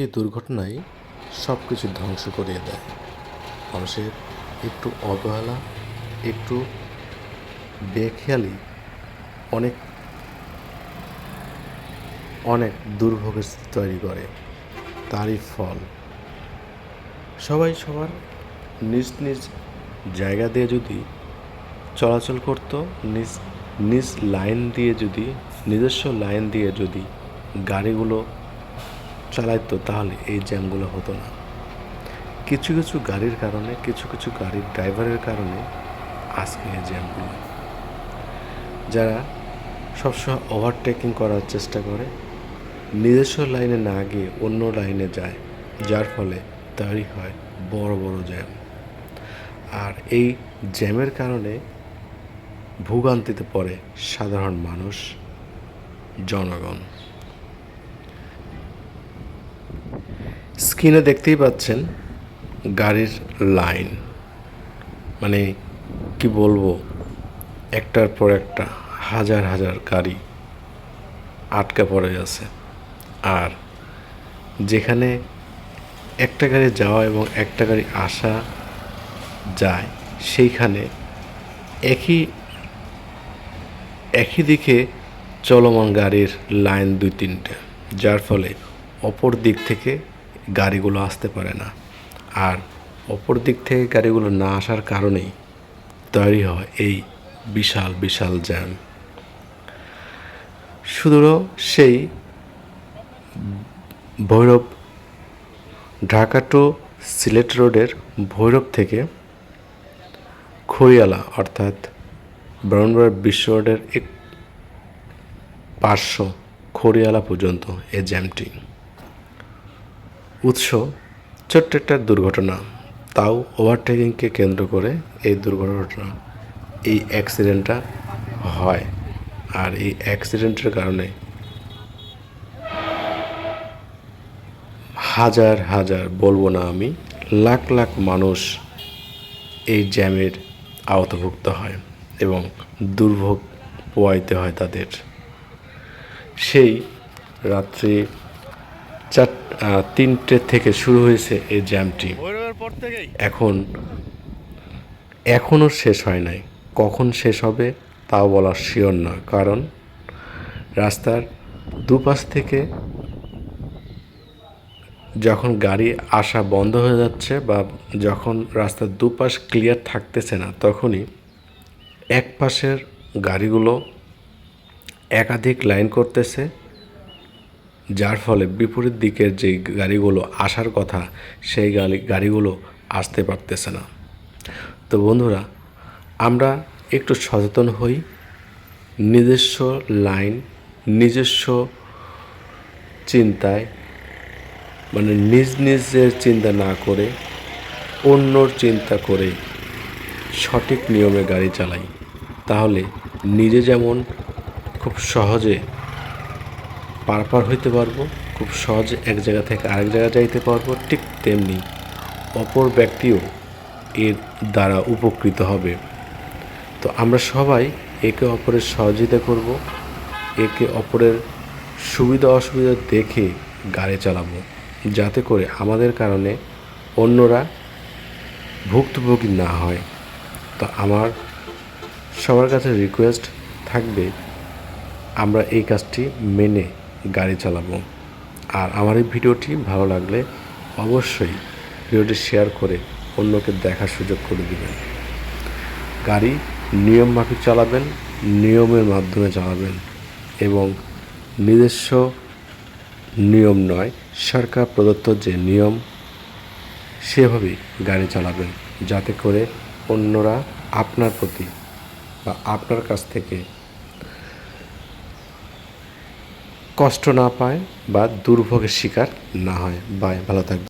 একটি দুর্ঘটনায় সব কিছু ধ্বংস করিয়ে দেয়। মানুষের একটু অবহেলা, একটু বেখেয়ালি অনেক অনেক দুর্ভোগের তৈরি করে। তারই ফল। সবাই সবার নিজ নিজ জায়গা দিয়ে যদি চলাচল করতো, নিজ নিজ লাইন দিয়ে যদি, নিজস্ব লাইন দিয়ে যদি গাড়িগুলো চালাইতো তাহলে এই জ্যামগুলো হতো না। কিছু কিছু গাড়ির কারণে, কিছু কিছু গাড়ির ড্রাইভারের কারণে আজকে এই জ্যামগুলো। যারা সবসময় ওভারটেকিং করার চেষ্টা করে, নিজস্ব লাইনে না গিয়ে অন্য লাইনে যায়, যার ফলে তৈরি হয় বড় বড় জ্যাম। আর এই জ্যামের কারণে ভোগান্তিতে পড়ে সাধারণ মানুষ, জনগণ। স্ক্রিনে দেখতেই পাচ্ছেন গাড়ির লাইন। মানে কি বলব, একটার পর একটা হাজার হাজার গাড়ি আটকা পড়ে আছে আর যেখানে একটা গাড়ি যাওয়া এবং একটা গাড়ি আসা যায়, সেইখানে একই একই দিকে চলমান গাড়ির লাইন দুই তিনটে। যার ফলে অপর দিক থেকে গাড়িগুলো আসতে পারে না। আর অপর দিক থেকে গাড়িগুলো না আসার কারণেই তৈরি হয় এই বিশাল বিশাল জ্যাম। শুধু সেই ভৈরব, ঢাকা টু সিলেট রোডের ভৈরব থেকে খড়িয়ালা, অর্থাৎ ব্রাউনবাড় বিশ্ব রোডের এক পাঁচশো খড়িয়ালা পর্যন্ত এই জ্যামটি। উৎস, ছোট্ট একটা দুর্ঘটনা। তাও ওভারটেকিংকে কেন্দ্র করে এই দুর্ঘটনা, এই অ্যাক্সিডেন্টটা হয়। আর এই অ্যাক্সিডেন্টের কারণে হাজার হাজার, বলব না আমি, লাখ লাখ মানুষ এই জ্যামের আওতাভুক্ত হয় এবং দুর্ভোগ পোয়াইতে হয় তাদের। সেই রাত্রি চার তিনটে থেকে শুরু হয়েছে এই জ্যামটি এখন এখনও শেষ হয় নাই। কখন শেষ হবে তাও বলা শিওর না। কারণ, রাস্তার দুপাশ থেকে যখন গাড়ি আসা বন্ধ হয়ে যাচ্ছে বা যখন রাস্তার দুপাশ ক্লিয়ার থাকতেছে না, তখনই এক পাশের গাড়িগুলো একাধিক লাইন করতেছে। যার ফলে বিপরীত দিকের যে গাড়িগুলো আসার কথা, সেই গাড়ি, গাড়িগুলো আসতে পারতেছে না। তো বন্ধুরা, আমরা একটু সচেতন হই। নিজস্ব লাইন, নিজস্ব চিন্তায় মানে নিজ নিজের চিন্তা না করে, অন্যর চিন্তা করে সঠিক নিয়মে গাড়ি চালাই। তাহলে নিজে যেমন খুব সহজে পার পার হইতে পারব, খুব সহজে এক জায়গা থেকে আরেক জায়গা যাইতে পারব, ঠিক তেমনি অপর ব্যক্তিও এর দ্বারা উপকৃত হবে। তো আমরা সবাই একে অপরের সহযোগিতা করব, একে অপরের সুবিধা অসুবিধা দেখে গাড়ি চালাবো, যাতে করে আমাদের কারণে অন্যরা ভুক্তভোগী না হয়। তো আমার সবার কাছে রিকোয়েস্ট থাকবে, আমরা এই কাজটি মেনে গাড়ি চালাবো। আর আমার এই ভিডিওটি ভালো লাগলে অবশ্যই ভিডিওটি শেয়ার করে অন্যকে দেখার সুযোগ করে দিবেন। গাড়ি নিয়ম মাফিক চালাবেন, নিয়মের মাধ্যমে চালাবেন এবং নিজস্ব নিয়ম নয়, সরকার প্রদত্ত যে নিয়ম, সেভাবেই গাড়ি চালাবেন। যাতে করে অন্যরা আপনার প্রতি বা আপনার কাছ থেকে কষ্ট না পায় বা দুর্ভোগের শিকার না হয়। বাই ভালো থাকবে